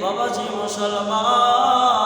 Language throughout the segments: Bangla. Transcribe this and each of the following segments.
বাবাজি মুসলমান।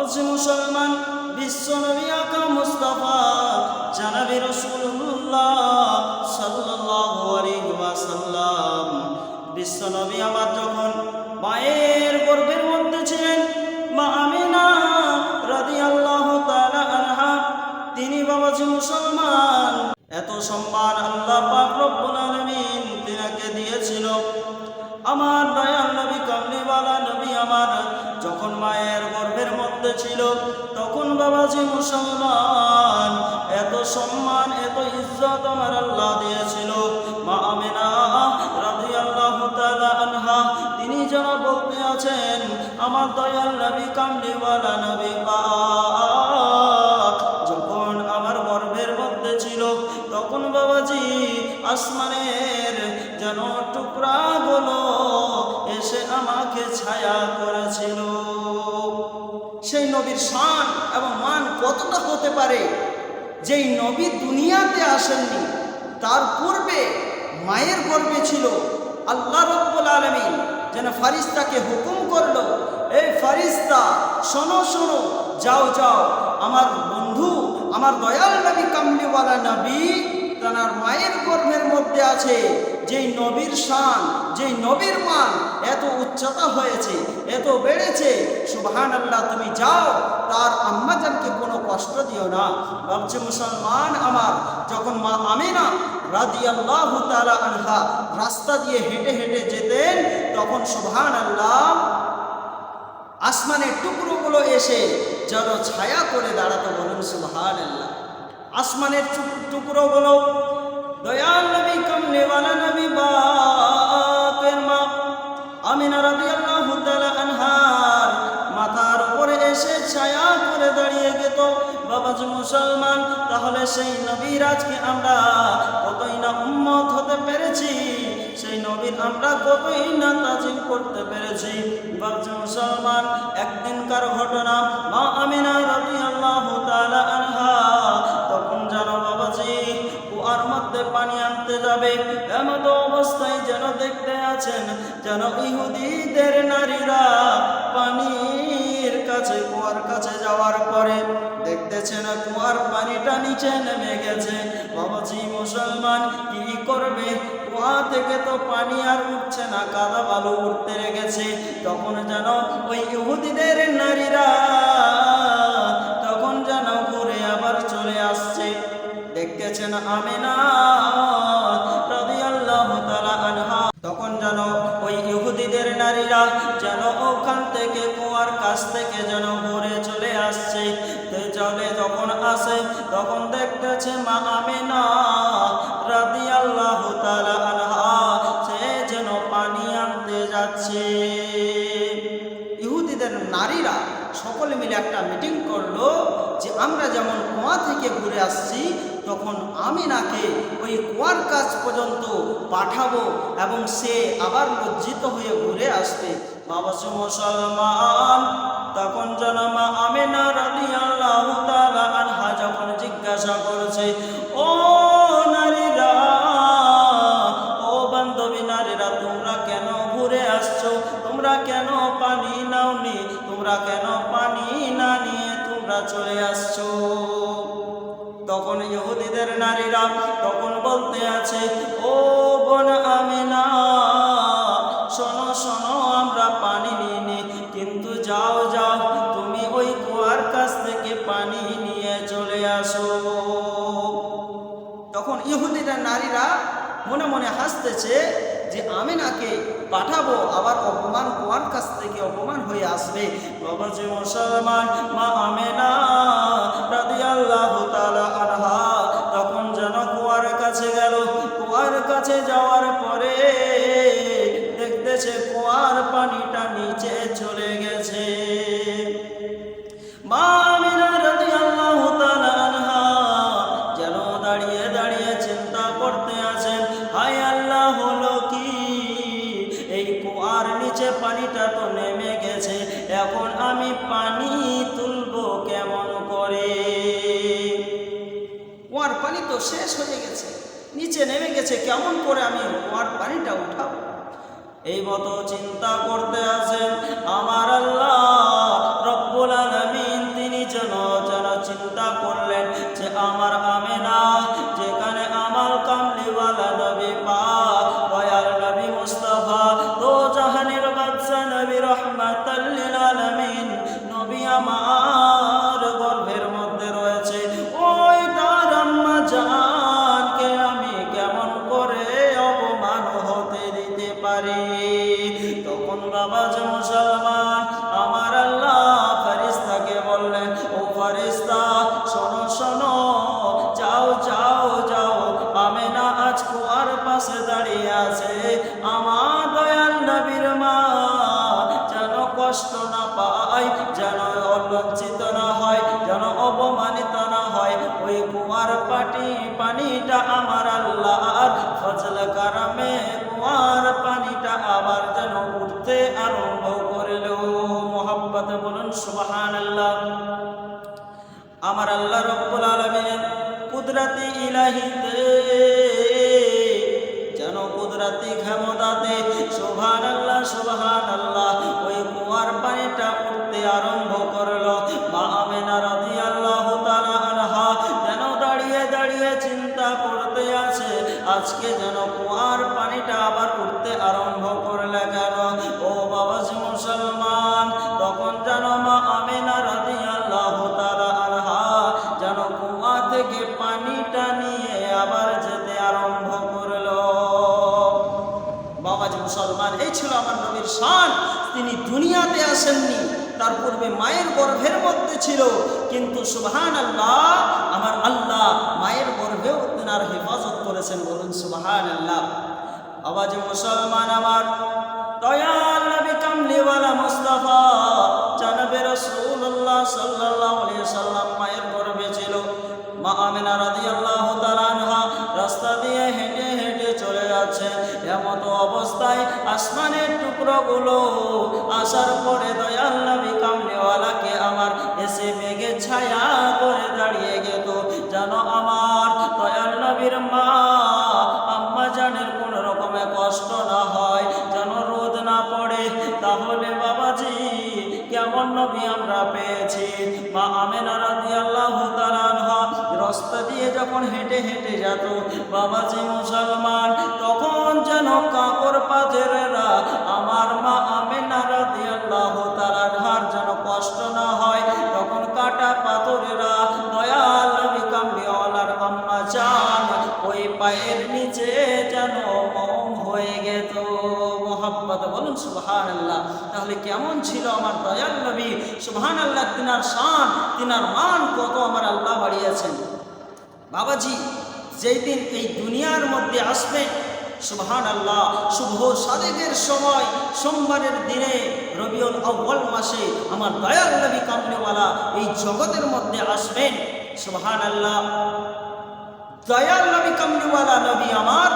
বাবুজি মুসলমান বিশ্ব নবী আকা মুস্তাফা, জানাবি রসুল্লাহ সাল্লাল্লাহু আলাইহি ওয়াসাল্লাম। বিশ্ব নবী আমার যখন মায়ের গর্ভের মধ্যে ছিলেন, মা আমিনা রাদিয়াল্লাহু তাআলা আনহা, তিনি বাবাজি মুসলমান, এত সম্মান আল্লাহ পাক তিনাকে দিয়েছিল। আমার দয়াল নবী, কামলিওয়ালা নবী আমার, যখন মায়ের মধ্যে ছিল। তখন বাবাজি মুসলমান, এত সম্মান, এত ইজ্জত আমার আল্লাহ দিয়েছিল। মা আমিনা রাদিয়াল্লাহু তাআলা আনহা, তিনি যেন বলতে আছেন, আমার দয়াল নবী কামলিওয়ালা নবী পাক। যখন আমার গর্ভের মধ্যে ছিল, তখন বাবাজি আসমানের যেন টুকরাগুলো এসে আমাকে ছায়া করেছিল। সেই নবীর শান এবং মান কতটা হতে পারে? যেই নবী দুনিয়াতে আসেননি, তার পূর্বে মায়ের গর্বে ছিল। আল্লাহ রব্বুল আলমিন যেন ফারিস্তাকে হুকুম করল, এই ফারিস্তা শোনো শোনো, যাও যাও, আমার বন্ধু, আমার দয়াল নবী কামলিওয়ালা নবী তার মায়ের গর্ভের মধ্যে আছে। যেই নবীর শান, যেই নবীর মান এত উচ্চতা হয়েছে, এত বেড়েছে সুবহান আল্লাহ তুমি যাও, তার আম্মাজানকে কোনো কষ্ট দিও না। ভাবছে, মুসলমান আমার। যখন মা আমিনা রাদি আল্লাহ তালা আনহা রাস্তা দিয়ে হেঁটে হেঁটে যেতেন, তখন সুবহান আল্লাহ আসমানের টুকরোগুলো এসে যেন ছায়া করে দাঁড়াতো বলুন সুবহান আল্লাহ আসমানের টুকরো টুকরোগুলো দয়াল নবী কমলেওয়ালা নবী বাপের মা। আমিনা রাদিয়াল্লাহু তাআলা আনহার মাথার উপরে এসে ছায়া করে দাঁড়িয়ে গেত। বাবাজি মুসলমান, তাহলে সেই নবীর আজকে আমরা কতই না উম্মত হতে পেরেছি? সেই নবীর আমরা কতই না তাজিম করতে পেরেছি? বাবাজি মুসলমান, একদিনকার ঘটনা মা আমিনা রাদিয়াল্লাহু তাআলা আনহা যাবে। এমত অবস্থায় যেন দেখতে আছেন, যেন ইহুদিদের নারীরা পানির কাছে, কুয়ার কাছে যাওয়ার পরে দেখতেছেন কুয়ার পানিটা নিচে নেমে গেছে। বাবাজি মুসলমান, কি করবে? কুয়া থেকে তো পানি আর উঠছে না, কাদা বালু উঠতে রেগেছে তখন যেন ওই ইহুদিদের নারীরা সকলে মিলে একটা মিটিং করল যে আমরা যেমন কুয়া থেকে ঘুরে আসছি, তখন আমিনাকে ওই কুয়ার কাজ পর্যন্ত পাঠাবো এবং সে আবার লজ্জিত হয়ে ঘুরে আসবে। বাবা মুসলমান, তখন জনমা আমিনা রাদিয়াল্লাহু তাআলা আনহা যখন জিজ্ঞাসা করেছে কেন পানি নাওনি? তোমরা কেন পানি না নিয়ে তোমরা চলে আসছো? তখন ইহুদিদের নারীরা তখন বলতে আছে, ও বোন আমি না শোনো শোনো, আমরা পানি নিইনি। কিন্তু যাও যাও, তুমি ওই কুয়ার কাছ থেকে পানি নিয়ে চলে আসো। তখন ইহুদিরা নারীরা মনে মনে হাসতেছে যে আমিনাকে পাঠাবো আবার অপমান হওয়ার কাছ থেকে অপমান হয়ে আসবে। বাবা যে মা আমেনা রাদিয়াল্লাহু পানিটা তো নেমে গেছে। এখন আমি পানি তুলবো কেমন করে? কুয়ার পানি তো শেষ হয়ে গেছে। নিচে নেমে গেছে কেমন করে আমি ওয়ার পানিটা উঠাব? এই মতো চিন্তা করতে আছেন আমার আল্লাহ। উঠতে আরম্ভ করল। মোহাম্মত বলুন সুবাহান আল্লাহ আমার আল্লাহ রব্বুল আলমিনের কুদরাতি ইলাহিতে, যেন কুদরাতি ক্ষমতাতে সুবহান আল্লাহ সুবহান আল্লাহ ওই কুয়ার পানিটা উঠতে আরম্ভ করল। মা আমেনা রাদিয়াল্লাহু তাআলা আনহা যেন দাঁড়িয়ে দাঁড়িয়ে চিন্তা করতে আছে। আজকে যেন কুয়ার পানিটা আবার উঠতে আরম্ভ করলে ছিল আমার নবীর শান। তিনি দুনিয়াতে আসেননি, তার পূর্বে মায়ের গর্ভের মধ্যে ছিল। কিন্তু সুবাহান আল্লাহ আমার আল্লাহ মায়ের গর্ভেও তেনার হেফাজত করেছেন বলুন সুবাহান আল্লাহ আবাজ মুসলমান আমার দয়াল নবী আমরা পেয়েছি। মা আমেনা রাদিয়াল্লাহু তাআলা আনহা রাস্তা দিয়ে যখন হেঁটে হেঁটে যেত, বাবাজি মুসলমান, তখন যেন কাকর পাজেরেরা আমার মা আমেনা রাদিয়াল্লাহু তাআলা আনহার যেন কষ্ট না হয়। তখন কাটা পাথরেরা, দয়াল নবী কামলিওয়ালার আম্মা জান ওই পায়ের নিচে যেন মম হয়ে গেত। মোহাম্মদ, বলুন সুবহান আল্লাহ তাহলে কেমন ছিল আমার দয়াল নবী? সুবহান আল্লাহ তিনার শান, তিনার মান কত আমার আল্লাহ বাড়িয়েছেন। বাবাজি, যেই দিন এই দুনিয়ার মধ্যে আসবেন সুবহান আল্লাহ শুভ সাদেকের সময়, সোমবারের দিনে, রবিউল আউ্বাল মাসে আমার দয়াল নবী কামনেওয়ালা এই জগতের মধ্যে আসবেন সুবহান আল্লাহ দয়াল নবী কামনেওয়ালা নবী আমার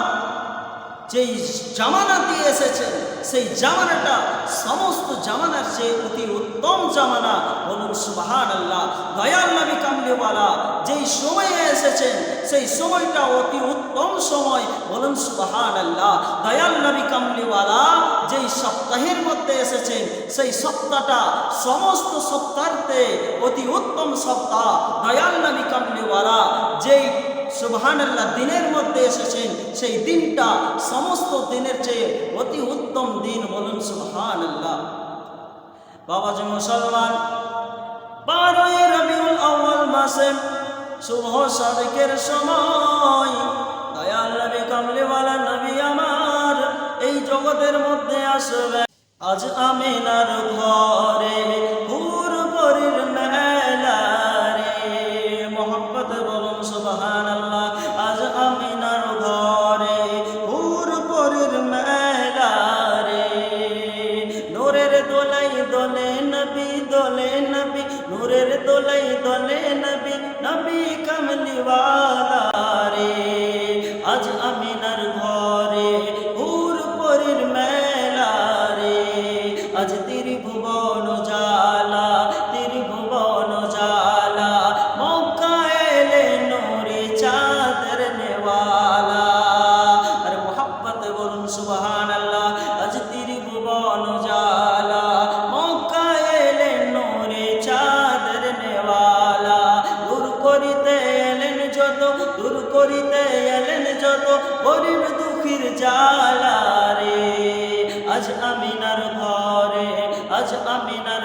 যেই জামানা দিয়ে এসেছেন, সেই জামানাটা সমস্ত জামানার চেয়ে অতি উত্তম জামানা। বলুন সুবাহান আল্লাহ দয়াল নবী কামলিওয়ালা, যেই সময়ে এসেছেন, সেই সময়টা অতি উত্তম সময়। বলুন সুবাহান আল্লাহ দয়াল নবী কামলিওয়ালা, যেই সপ্তাহের মধ্যে এসেছেন, সেই সপ্তাহটা সমস্ত সপ্তাহতে অতি উত্তম সপ্তাহ। দয়াল নবী কামলিওয়ালা, যেই সুবহান আল্লাহ দিনের মধ্যে এসেছেন। সেই দিনটা সমস্ত দিনের চেয়ে অতি উত্তম দিন বলুন সুবহান আল্লাহ বাবা যে মুসলমান, বারোই রবিউল আউ্বাল মাসে শুভ সাদেকের সময়, দয়াল নবী কামলিওয়ালা নবী আমার এই জগতের মধ্যে আসবে। আজ আমিনার ঘরে আজ আমিনার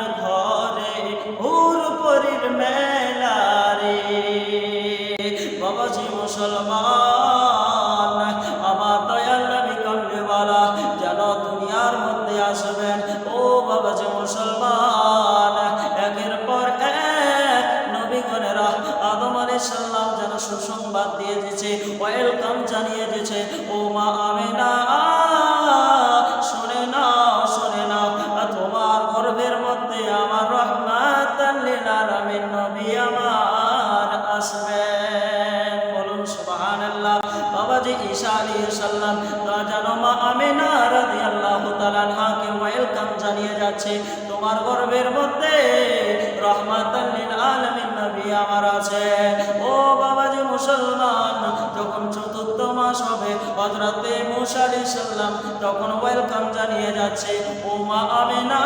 হযরতে মুসা সালাম তখন ওয়েলকাম জানিয়ে যাচ্ছে ও মা আমেনা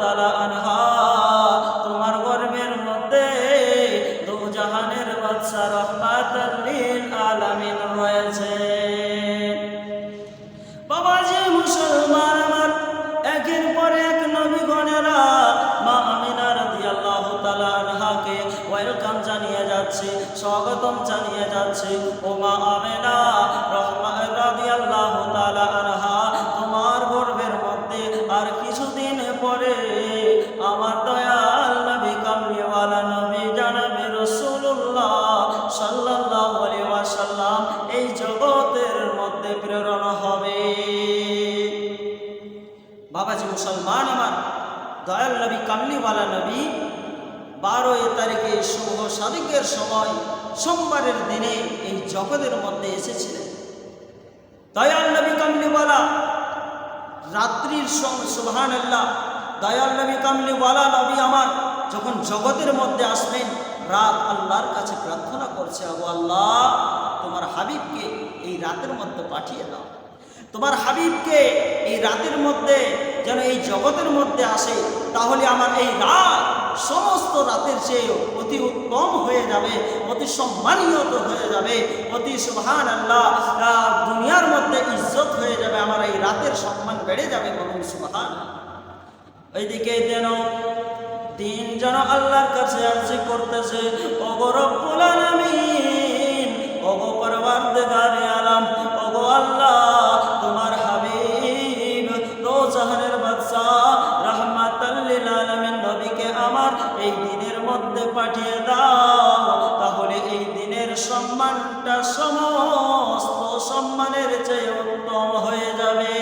তাআলা আনহা স্বাগতম জানিয়ে যাচ্ছে। ও মা আমিনা তোমার মধ্যে আর কিছুদিন পরে আমার দয়াল নবী এই জগতের মধ্যে প্রেরণ হবে। দয়াল নবী কামলিওয়ালা নবী বারোই তারিখে শুভ সাদিকের সময় সোমবারের দিনে এই জগতের মধ্যে এসেছিলেন। দয়াল নবী কামলিওয়ালা, রাত্রির সুবহান আল্লাহ দয়াল নবী কামলিওয়ালা নবী আমার যখন জগতের মধ্যে আসবেন, রাত আল্লাহর কাছে প্রার্থনা করছে আবু আল্লাহ, তোমার হাবিবকে এই রাতের মধ্যে পাঠিয়ে দাও। তোমার হাবিবকে এই রাতের মধ্যে, যেন এই জগতের মধ্যে আসে, তাহলে আমার এই রাত সমস্ত রাতের চেয়ে অতি উত্তম হয়ে যাবে, অতি সম্মানীয়ত হয়ে যাবে, অতি সুবহান আল্লাহ দুনিয়ার মধ্যে ইজ্জত হয়ে যাবে, আমার এই রাতের সম্মান বেড়ে যাবে বলুন সুবহান ওইদিকে যেন দিন যেন আল্লাহর কাছে আর্জি করতেছে, ওগো রব্বুল আলামিন, ওগো পরওয়ারদিগারে আলাম অগো আল্লাহ। পাঠিয়ে দাও, তাহলে এই দিনের সম্মানটা সমস্ত সম্মানের চেয়ে উত্তম হয়ে যাবে।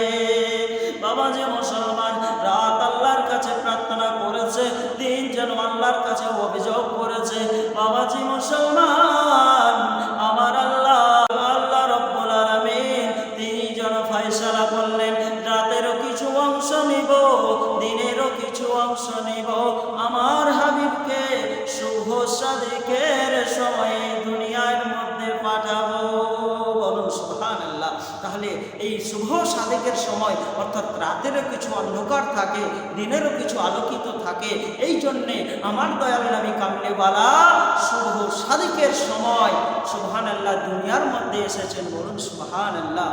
বাবা যে মুসলমান, রাত আল্লাহর কাছে প্রার্থনা করেছে, দিন যেন আল্লাহর কাছে অভিযোগ করেছে। বাবাজি মুসলমান, আমার আল্লাহ আল্লাহ রব্বুল আলামিন, তিনি যেন ফয়সালা করলেন, রাতেরও কিছু অংশ নিব, দিনেরও কিছু অংশ নিব। আমার সাদিকের সময়ে দুনিয়ার মধ্যে পাঠাবো। বলুন সুবহানাল্লাহ। তাহলে এই শুভ সাদেকের সময়, অর্থাৎ রাতেরও কিছু অন্ধকার থাকে, দিনেরও কিছু আলোকিত থাকে, এই জন্যে আমার দয়াল নবী কামলেওয়ালা শুভ সাদেকের সময়, সুবহানাল্লাহ, দুনিয়ার মধ্যে এসেছেন। বলুন, সুবহানাল্লাহ।